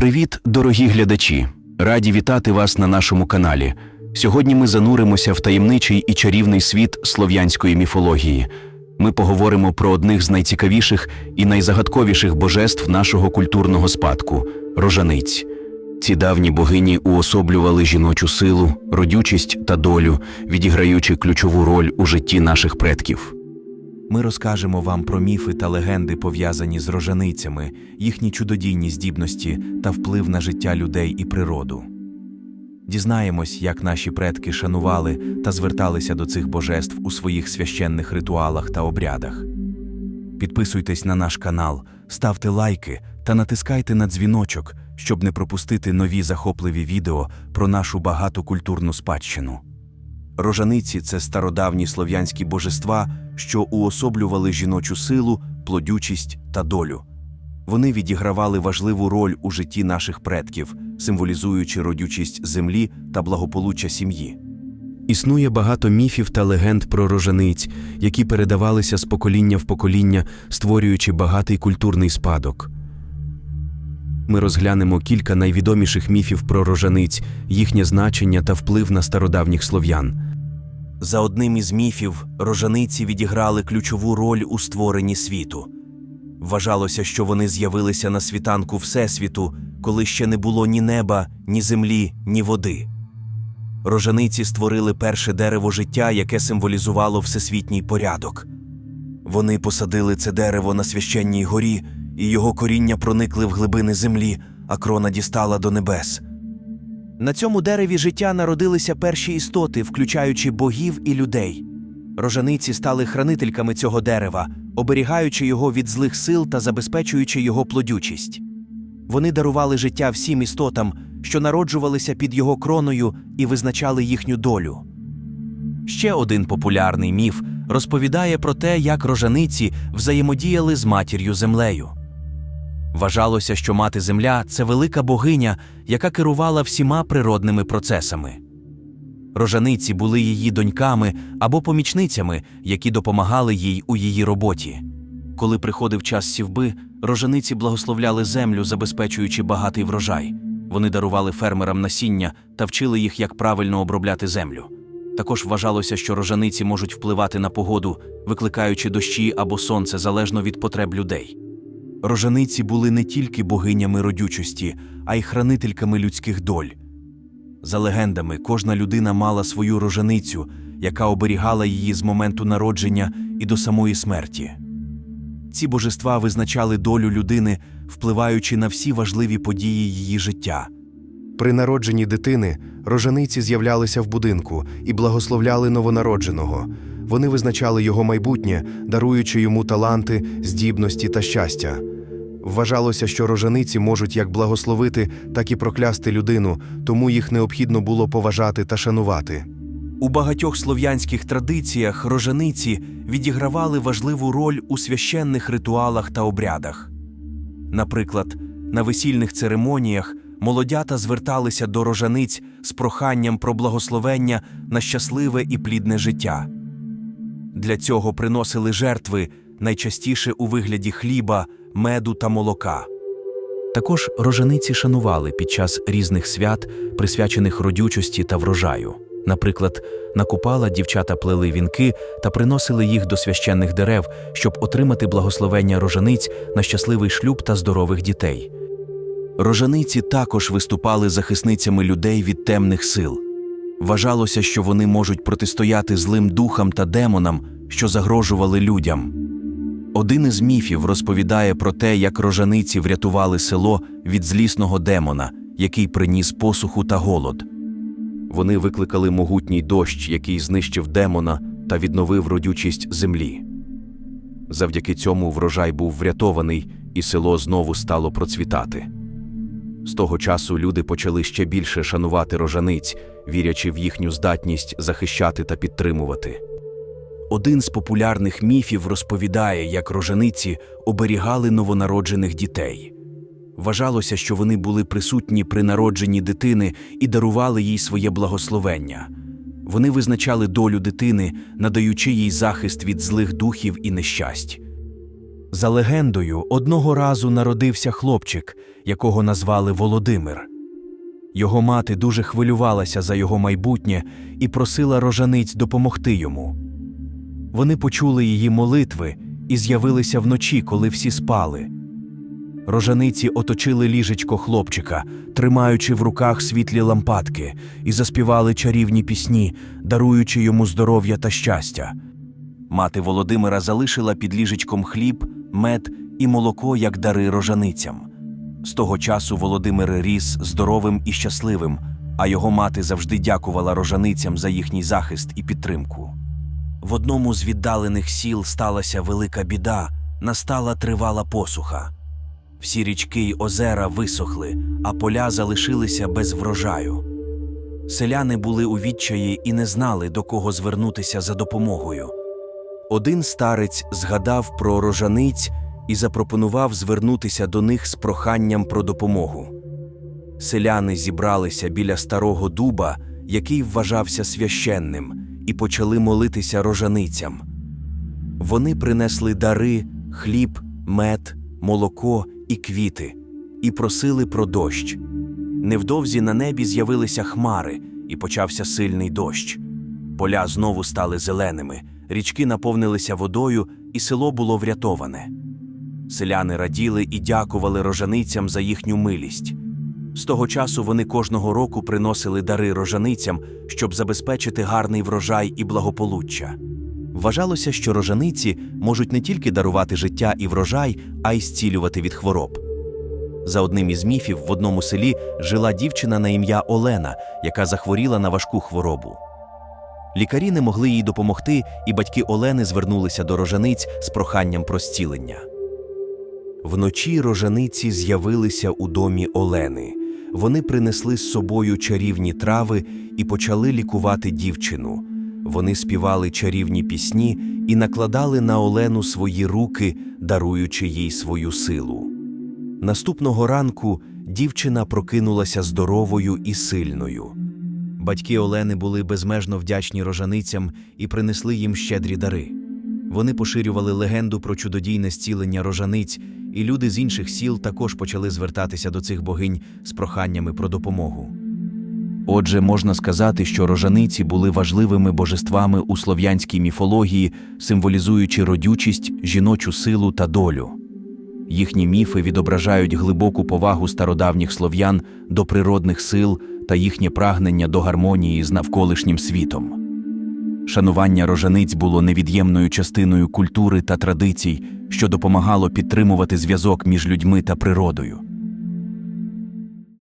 Привіт, дорогі глядачі! Раді вітати вас на нашому каналі. Сьогодні ми зануримося в таємничий і чарівний світ слов'янської міфології. Ми поговоримо про одних з найцікавіших і найзагадковіших божеств нашого культурного спадку рожаниць. Ці давні богині уособлювали жіночу силу, родючість та долю, відіграючи ключову роль у житті наших предків. Ми розкажемо вам про міфи та легенди, пов'язані з рожаницями, їхні чудодійні здібності та вплив на життя людей і природу. Дізнаємось, як наші предки шанували та зверталися до цих божеств у своїх священних ритуалах та обрядах. Підписуйтесь на наш канал, ставте лайки та натискайте на дзвіночок, щоб не пропустити нові захопливі відео про нашу багатокультурну спадщину. Рожаниці це стародавні слов'янські божества, що уособлювали жіночу силу, плодючість та долю. Вони відігравали важливу роль у житті наших предків, символізуючи родючість землі та благополуччя сім'ї. Існує багато міфів та легенд про рожаниць, які передавалися з покоління в покоління, створюючи багатий культурний спадок. Ми розглянемо кілька найвідоміших міфів про рожаниць, їхнє значення та вплив на стародавніх слов'ян. За одним із міфів, рожаниці відіграли ключову роль у створенні світу. Вважалося, що вони з'явилися на світанку Всесвіту, коли ще не було ні неба, ні землі, ні води. Рожаниці створили перше дерево життя, яке символізувало всесвітній порядок. Вони посадили це дерево на священній горі, і його коріння проникли в глибини землі, а крона дістала до небес. На цьому дереві життя народилися перші істоти, включаючи богів і людей. Рожаниці стали хранительками цього дерева, оберігаючи його від злих сил та забезпечуючи його плодючість. Вони дарували життя всім істотам, що народжувалися під його кроною і визначали їхню долю. Ще один популярний міф розповідає про те, як рожаниці взаємодіяли з матір'ю землею. Вважалося, що мати земля це велика богиня, яка керувала всіма природними процесами. Рожаниці були її доньками або помічницями, які допомагали їй у її роботі. Коли приходив час сівби, рожаниці благословляли землю, забезпечуючи багатий врожай. Вони дарували фермерам насіння та вчили їх, як правильно обробляти землю. Також вважалося, що рожаниці можуть впливати на погоду, викликаючи дощі або сонце залежно від потреб людей. Рожаниці були не тільки богинями родючості, а й хранительками людських доль. За легендами, кожна людина мала свою рожаницю, яка оберігала її з моменту народження і до самої смерті. Ці божества визначали долю людини, впливаючи на всі важливі події її життя. При народженні дитини рожаниці з'являлися в будинку і благословляли новонародженого. Вони визначали його майбутнє, даруючи йому таланти, здібності та щастя. Вважалося, що рожаниці можуть як благословити, так і проклясти людину, тому їх необхідно було поважати та шанувати. У багатьох слов'янських традиціях рожаниці відігравали важливу роль у священних ритуалах та обрядах. Наприклад, на весільних церемоніях молодята зверталися до рожаниць з проханням про благословення на щасливе і плідне життя. Для цього приносили жертви найчастіше у вигляді хліба, меду та молока. Також рожаниці шанували під час різних свят, присвячених родючості та врожаю. Наприклад, на купала дівчата плели вінки та приносили їх до священних дерев, щоб отримати благословення рожаниць на щасливий шлюб та здорових дітей. Рожаниці також виступали захисницями людей від темних сил. Вважалося, що вони можуть протистояти злим духам та демонам, що загрожували людям. Один із міфів розповідає про те, як рожаниці врятували село від злісного демона, який приніс посуху та голод. Вони викликали могутній дощ, який знищив демона та відновив родючість землі. Завдяки цьому врожай був врятований, і село знову стало процвітати. З того часу люди почали ще більше шанувати рожаниць, вірячи в їхню здатність захищати та підтримувати. Один з популярних міфів розповідає, як рожаниці оберігали новонароджених дітей. Вважалося, що вони були присутні при народженні дитини і дарували їй своє благословення. Вони визначали долю дитини, надаючи їй захист від злих духів і нещасть. За легендою, одного разу народився хлопчик, якого назвали Володимир. Його мати дуже хвилювалася за його майбутнє і просила рожаниць допомогти йому. Вони почули її молитви і з'явилися вночі, коли всі спали. Рожаниці оточили ліжечко хлопчика, тримаючи в руках світлі лампадки, і заспівали чарівні пісні, даруючи йому здоров'я та щастя. Мати Володимира залишила під ліжечком хліб, мед і молоко як дари рожаницям. З того часу Володимир ріс здоровим і щасливим, а його мати завжди дякувала рожаницям за їхній захист і підтримку. В одному з віддалених сіл сталася велика біда, настала тривала посуха. Всі річки й озера висохли, а поля залишилися без врожаю. Селяни були у відчаї і не знали, до кого звернутися за допомогою. Один старець згадав про рожаниць і запропонував звернутися до них з проханням про допомогу. Селяни зібралися біля старого дуба, який вважався священним, і почали молитися рожаницям. Вони принесли дари, хліб, мед, молоко і квіти, і просили про дощ. Невдовзі на небі з'явилися хмари, і почався сильний дощ. Поля знову стали зеленими, річки наповнилися водою, і село було врятоване. Селяни раділи і дякували рожаницям за їхню милість. З того часу вони кожного року приносили дари рожаницям, щоб забезпечити гарний врожай і благополуччя. Вважалося, що рожаниці можуть не тільки дарувати життя і врожай, а й зцілювати від хвороб. За одним із міфів, в одному селі жила дівчина на ім'я Олена, яка захворіла на важку хворобу. Лікарі не могли їй допомогти, і батьки Олени звернулися до рожаниць з проханням про зцілення. Вночі рожаниці з'явилися у домі Олени. Вони принесли з собою чарівні трави і почали лікувати дівчину. Вони співали чарівні пісні і накладали на Олену свої руки, даруючи їй свою силу. Наступного ранку дівчина прокинулася здоровою і сильною. Батьки Олени були безмежно вдячні рожаницям і принесли їм щедрі дари. Вони поширювали легенду про чудодійне зцілення рожаниць, і люди з інших сіл також почали звертатися до цих богинь з проханнями про допомогу. Отже, можна сказати, що рожаниці були важливими божествами у слов'янській міфології, символізуючи родючість, жіночу силу та долю. Їхні міфи відображають глибоку повагу стародавніх слов'ян до природних сил та їхнє прагнення до гармонії з навколишнім світом. Шанування рожаниць було невід'ємною частиною культури та традицій, що допомагало підтримувати зв'язок між людьми та природою.